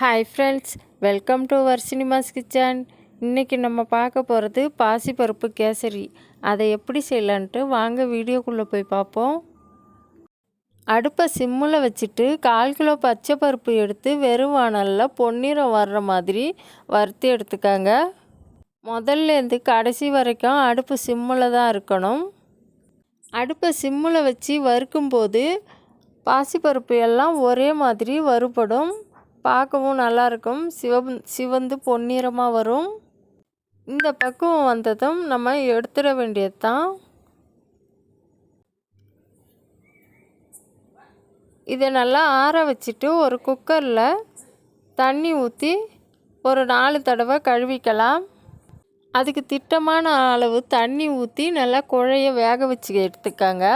Hi friends welcome to our cinemas kitchen இன்றைக்கி நம்ம பார்க்க போகிறது பாசிப்பருப்பு கேசரி. அதை எப்படி செய்யலான்ட்டு வாங்க வீடியோக்குள்ளே போய் பார்ப்போம். அடுப்பை சிம்மில் வச்சுட்டு கால் கிலோ பச்சை பருப்பு எடுத்து வெறும் வானலில் பொன்னிறம் வர்ற மாதிரி வறுத்து எடுத்துக்காங்க. முதல்லேருந்து கடைசி வரைக்கும் அடுப்பு சிம்மில் தான் இருக்கணும். அடுப்பை சிம்மில் வச்சு வறுக்கும்போது பாசிப்பருப்பு எல்லாம் ஒரே மாதிரி வறுபடும். பார்க்கவும் நல்லாயிருக்கும். சிவப் சிவந்து பொன்னிறமாக வரும். இந்த பக்குவம் வந்ததும் நம்ம எடுத்துட வேண்டியது தான் இதை நல்லா ஆற வச்சுட்டு ஒரு குக்கரில் தண்ணி ஊற்றி ஒரு நாலு தடவை கழுவிக்கலாம். அதுக்கு திட்டமான அளவு தண்ணி ஊற்றி நல்லா குழைய வேக வச்சு எடுத்துக்காங்க.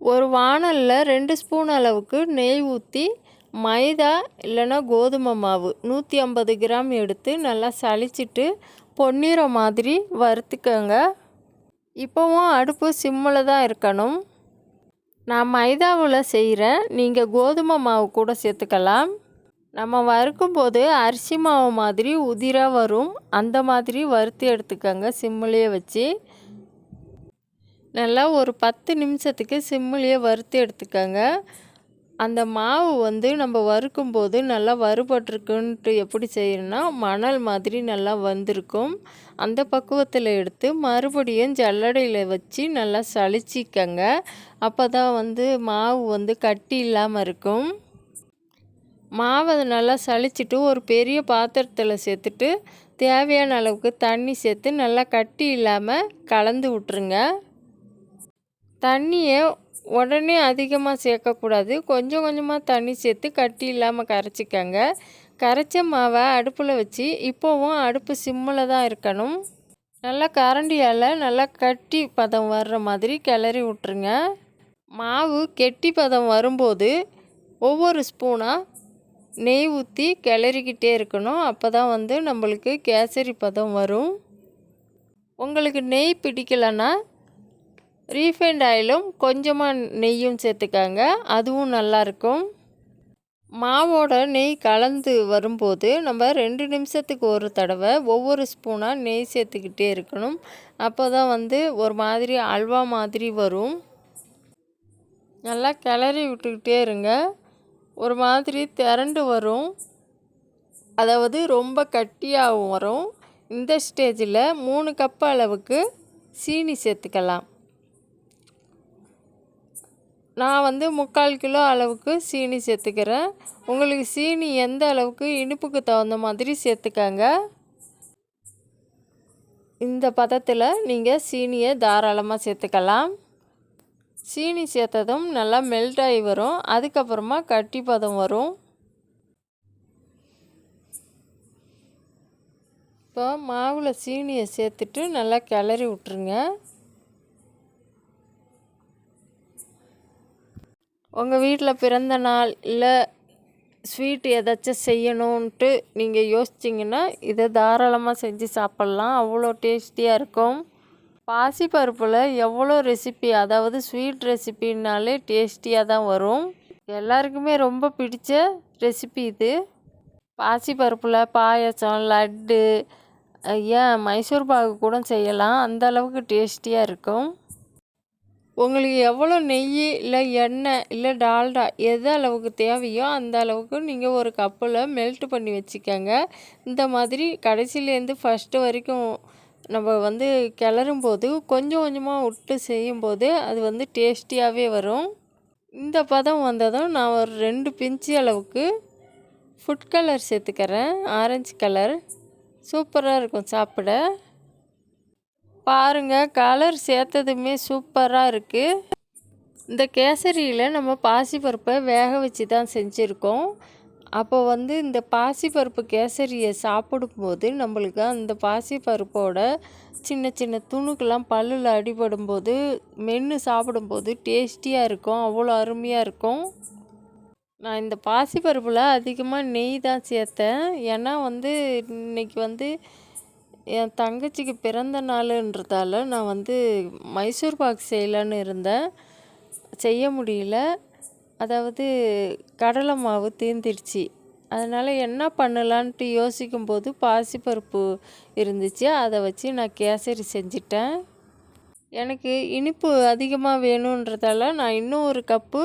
ஒரு வானலில் ரெண்டு ஸ்பூன் அளவுக்கு நெய் ஊற்றி மைதா இல்லைன்னா கோதுமை மாவு நூற்றி ஐம்பது கிராம் எடுத்து நல்லா சளிச்சிட்டு பொன்னீரோ மாதிரி வறுத்துக்கோங்க. இப்போவும் அடுப்பு சிம்மில் தான் இருக்கணும். நான் மைதாவில் செய்கிறேன். நீங்கள் கோதுமை மாவு கூட சேர்த்துக்கலாம். நம்ம வறுக்கும்போது அரிசி மாவு மாதிரி உதிராக வரும். அந்த மாதிரி வறுத்து எடுத்துக்கோங்க சிம்மிலேயே வச்சு. நல்லா ஒரு பத்து நிமிஷத்துக்கு சிம்மிலேயே வறுத்து எடுத்துக்கோங்க. அந்த மாவு வந்து நம்ம வறுக்கும் போது நல்லா வறுபட்டிருக்குன்ட்டு எப்படி செய்யணும்னா மணல் மாதிரி நல்லா வந்திருக்கும். அந்த பக்குவத்தில் எடுத்து மறுபடியும் ஜல்லடையில் வச்சு நல்லா சளிச்சிக்கங்க. அப்போ தான் வந்து மாவு வந்து கட்டி இல்லாமல் இருக்கும். மாவை நல்லா சளிச்சிட்டு ஒரு பெரிய பாத்திரத்தில் சேர்த்துட்டு தேவையான அளவுக்கு தண்ணி சேர்த்து நல்லா கட்டி இல்லாமல் கலந்து விட்ருங்க தண்ணியை உடனே அதிகமாக சேர்க்கக்கூடாது. கொஞ்சம் கொஞ்சமாக தண்ணி சேர்த்து கட்டி இல்லாமல் கரைச்சிக்கங்க. கரைச்ச மாவை அடுப்பில் வச்சு இப்போவும் அடுப்பு சிம்மில் தான் இருக்கணும். நல்லா கரண்டியால் நல்லா கட்டி பதம் வர்ற மாதிரி கிளறி விட்ருங்க மாவு கெட்டி பதம் வரும்போது ஒவ்வொரு ஸ்பூனாக நெய் ஊற்றி கிளறிக்கிட்டே இருக்கணும். அப்போ தான் வந்து நம்மளுக்கு கேசரி பதம் வரும். உங்களுக்கு நெய் பிடிக்கலைன்னா ரீஃபைண்ட் ஆயிலும் கொஞ்சமாக நெய்யும் சேர்த்துக்காங்க. அதுவும் நல்லாயிருக்கும் மாவோட நெய் கலந்து வரும்போது நம்ம ரெண்டு நிமிஷத்துக்கு ஒரு தடவை ஒவ்வொரு ஸ்பூனாக நெய் சேர்த்துக்கிட்டே இருக்கணும். அப்போ தான் வந்து ஒரு மாதிரி அல்வா மாதிரி வரும். நல்லா கிளறி விட்டுக்கிட்டே இருங்க. ஒரு மாதிரி திரண்டு வரும். அதாவது ரொம்ப கட்டியாகவும் வரும். இந்த ஸ்டேஜில் மூணு கப் அளவுக்கு சீனி சேர்த்துக்கலாம். நான் வந்து முக்கால் கிலோ அளவுக்கு சீனி சேர்த்துக்கிறேன். உங்களுக்கு சீனி எந்த அளவுக்கு இனிப்புக்கு தகுந்த மாதிரி சேர்த்துக்கங்க. இந்த பதத்தில் நீங்கள் சீனியை தாராளமாக சேர்த்துக்கலாம். சீனி சேர்த்ததும் நல்லா மெல்ட் ஆகி வரும். அதுக்கப்புறமா கட்டி பதம் வரும். இப்போ மாவில் சீனியை சேர்த்துட்டு நல்லா கிளறி விட்ருங்க உங்கள் வீட்டில் பிறந்த நாள் இல்லை ஸ்வீட் ஏதாச்சும் செய்யணுன்ட்டு நீங்கள் யோசிச்சிங்கன்னா இதை தாராளமாக செஞ்சு சாப்பிட்லாம். அவ்வளோ டேஸ்டியாக இருக்கும். பாசிப்பருப்பில் எவ்வளோ ரெசிபி அதாவது ஸ்வீட் ரெசிபின்னாலே டேஸ்டியாக தான் வரும். எல்லாருக்குமே ரொம்ப பிடிச்ச ரெசிபி இது. பாசிப்பருப்பில் பாயசம் லட்டு ஏன் மைசூர் பாகு கூட செய்யலாம். அந்த அளவுக்கு டேஸ்டியாக இருக்கும். உங்களுக்கு எவ்வளோ நெய் இல்லை எண்ணெய் இல்லை டால்டா எது அளவுக்கு தேவையோ அந்த அளவுக்கு நீங்கள் ஒரு கப்பில் மெல்ட் பண்ணி வச்சுக்கோங்க. இந்த மாதிரி கடைசியிலேருந்து ஃபஸ்ட்டு வரைக்கும் நம்ம வந்து கிளறும் போது கொஞ்சம் கொஞ்சமாக விட்டு செய்யும்போது அது வந்து டேஸ்டியாகவே வரும். இந்த பதம் வந்ததும் நான் ஒரு ரெண்டு பிஞ்சு அளவுக்கு ஃபுட் கலர் சேர்த்துக்கிறேன். ஆரஞ்சு கலர் சூப்பராக இருக்கும் சாப்பிட. பாருங்கள் கலர் சேர்த்ததுமே சூப்பராக இருக்குது இந்த கேசரியில் நம்ம பாசிப்பருப்பை வேக வச்சு தான் செஞ்சுருக்கோம். அப்போ வந்து இந்த பாசிப்பருப்பு கேசரியை சாப்பிடும்போது நம்மளுக்கு அந்த பாசிப்பருப்போட சின்ன சின்ன துணுக்கெல்லாம் பல்லில் அடிபடும் போது மென்று சாப்பிடும்போது டேஸ்டியாக இருக்கும் அவ்வளோ அருமையாக இருக்கும். நான் இந்த பாசிப்பருப்பில் அதிகமாக நெய் தான் சேர்த்தேன். ஏன்னா வந்து இன்றைக்கி வந்து என் தங்கச்சிக்கு பிறந்த நாளுன்றதால நான் வந்து மைசூர் பாக் செய்யலான்னு இருந்தேன். செய்ய முடியல. அதாவது கடலை மாவு தீர்ந்துடுச்சு. அதனால் என்ன பண்ணலான்ட்டு யோசிக்கும்போது பாசிப்பருப்பு இருந்துச்சு. அதை வச்சு நான் கேசரி செஞ்சிட்டேன். எனக்கு இனிப்பு அதிகமாக வேணுன்றதால நான் இன்னும் ஒரு கப்பு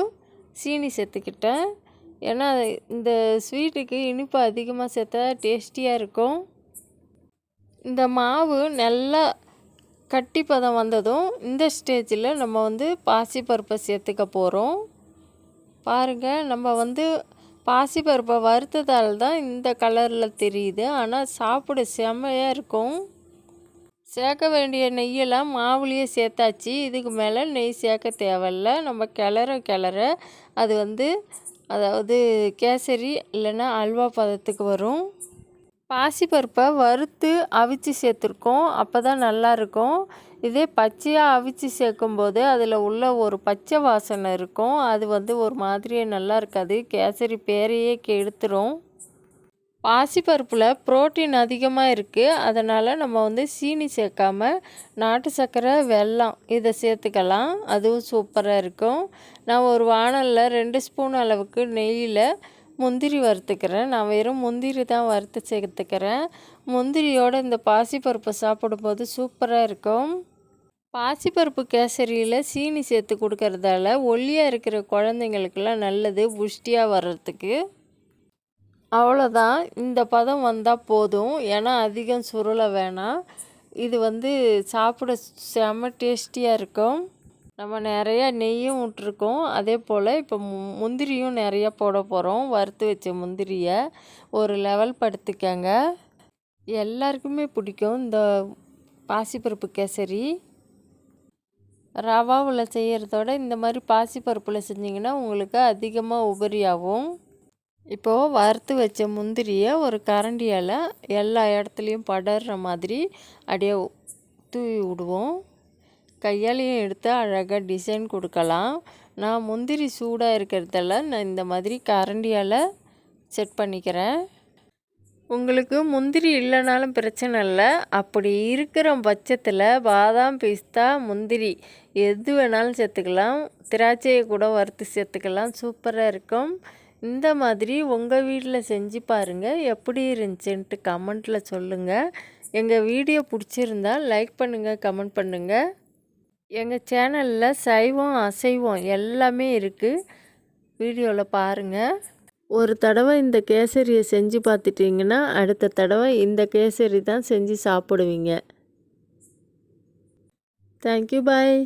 சீனி சேர்த்துக்கிட்டேன். ஏன்னா இந்த ஸ்வீட்டுக்கு இனிப்பு அதிகமாக சேர்த்தா டேஸ்டியாக இருக்கும். இந்த மாவு நல்லா கட்டிப்பதம் வந்ததும் இந்த ஸ்டேஜில் நம்ம வந்து பாசிப்பருப்பை சேர்த்துக்க போகிறோம். பாருங்கள் நம்ம வந்து பாசிப்பருப்பை வறுத்ததால் தான் இந்த கலரில் தெரியுது. ஆனால் சாப்பிட செம்மையாக இருக்கும். சேர்க்க வேண்டிய நெய்யெல்லாம் மாவுலேயே சேர்த்தாச்சு. இதுக்கு மேலே நெய் சேர்க்க தேவையில்ல. நம்ம கிளற கிளற அது வந்து அதாவது கேசரி இல்லைன்னா அல்வா பதத்துக்கு வரும். பாசிப்பருப்பை வறுத்து அவிச்சு சேர்த்துருக்கோம். அப்போ தான் நல்லாயிருக்கும் இதே பச்சையாக அவிச்சு சேர்க்கும்போது அதில் உள்ள ஒரு பச்சை வாசனை இருக்கும். அது வந்து ஒரு மாதிரியே நல்லா இருக்காது. கேசரி பேரையே கெடுத்துரும். பாசிப்பருப்பில் புரோட்டீன் அதிகமாக இருக்குது அதனால் நம்ம வந்து சீனி சேர்க்காம நாட்டு சர்க்கரை வெல்லம் இதை சேர்த்துக்கலாம். அதுவும் சூப்பராக இருக்கும். நான் ஒரு வானலில் ரெண்டு ஸ்பூன் அளவுக்கு நெய்யில் முந்திரி வறுத்துக்கிறேன். நான் வெறும் முந்திரி தான் வறுத்து சேர்த்துக்கிறேன். முந்திரியோடு இந்த பாசிப்பருப்பை சாப்பிடும்போது சூப்பராக இருக்கும். பாசிப்பருப்பு கேசரியில் சீனி சேர்த்து கொடுக்கறதால ஒல்லியாக இருக்கிற குழந்தைங்களுக்கெல்லாம் நல்லது புஷ்டியாக வர்றதுக்கு. அவ்வளோதான் இந்த பதம் வந்தால் போதும். ஏன்னா அதிகம் சுருளை வேணாம். இது வந்து சாப்பிட செம்ம டேஸ்டியாக இருக்கும். நம்ம நிறையா நெய்யும் விட்ருக்கோம் அதே போல் இப்போ முந்திரியும் நிறையா போட போகிறோம் வறுத்து வச்ச முந்திரியை ஒரு லெவல் படுத்துக்கங்க. எல்லாருக்குமே பிடிக்கும் இந்த பாசிப்பருப்பு கேசரி. ரவாவில் செய்கிறதோட இந்த மாதிரி பாசிப்பருப்பில் செஞ்சிங்கன்னா உங்களுக்கு அதிகமாக உபரியாகும். இப்போது வறுத்து வச்ச முந்திரியை ஒரு கரண்டியால் எல்லா இடத்துலையும் படர்ற மாதிரி அப்படியே தூவி விடுவோம். கையாலையும் எடுத்து அழகாக டிசைன் கொடுக்கலாம். நான் முந்திரி சூடாக இருக்கிறதால நான் இந்த மாதிரி கரண்டியால் செட் பண்ணிக்கிறேன். உங்களுக்கு முந்திரி இல்லைனாலும் பிரச்சனை இல்லை. அப்படி இருக்கிற பட்சத்தில் பாதாம் பிஸ்தா முந்திரி எது வேணாலும் சேர்த்துக்கலாம். திராட்சையை கூட வறுத்து சேர்த்துக்கலாம். சூப்பராக இருக்கும். இந்த மாதிரி உங்கள் வீட்டில் செஞ்சு பாருங்கள் எப்படி இருந்துச்சுன்ட்டு கமெண்ட்டில் சொல்லுங்கள் எங்கள் வீடியோ பிடிச்சிருந்தா லைக் பண்ணுங்கள் கமெண்ட் பண்ணுங்கள் எங்கள் சேனலில் சைவம் அசைவம் எல்லாமே இருக்குது வீடியோவில் பாருங்கள் ஒரு தடவை இந்த கேசரியை செஞ்சு பார்த்துட்டிங்கன்னா அடுத்த தடவை இந்த கேசரி தான் செஞ்சு சாப்பிடுவீங்க. Thank you bye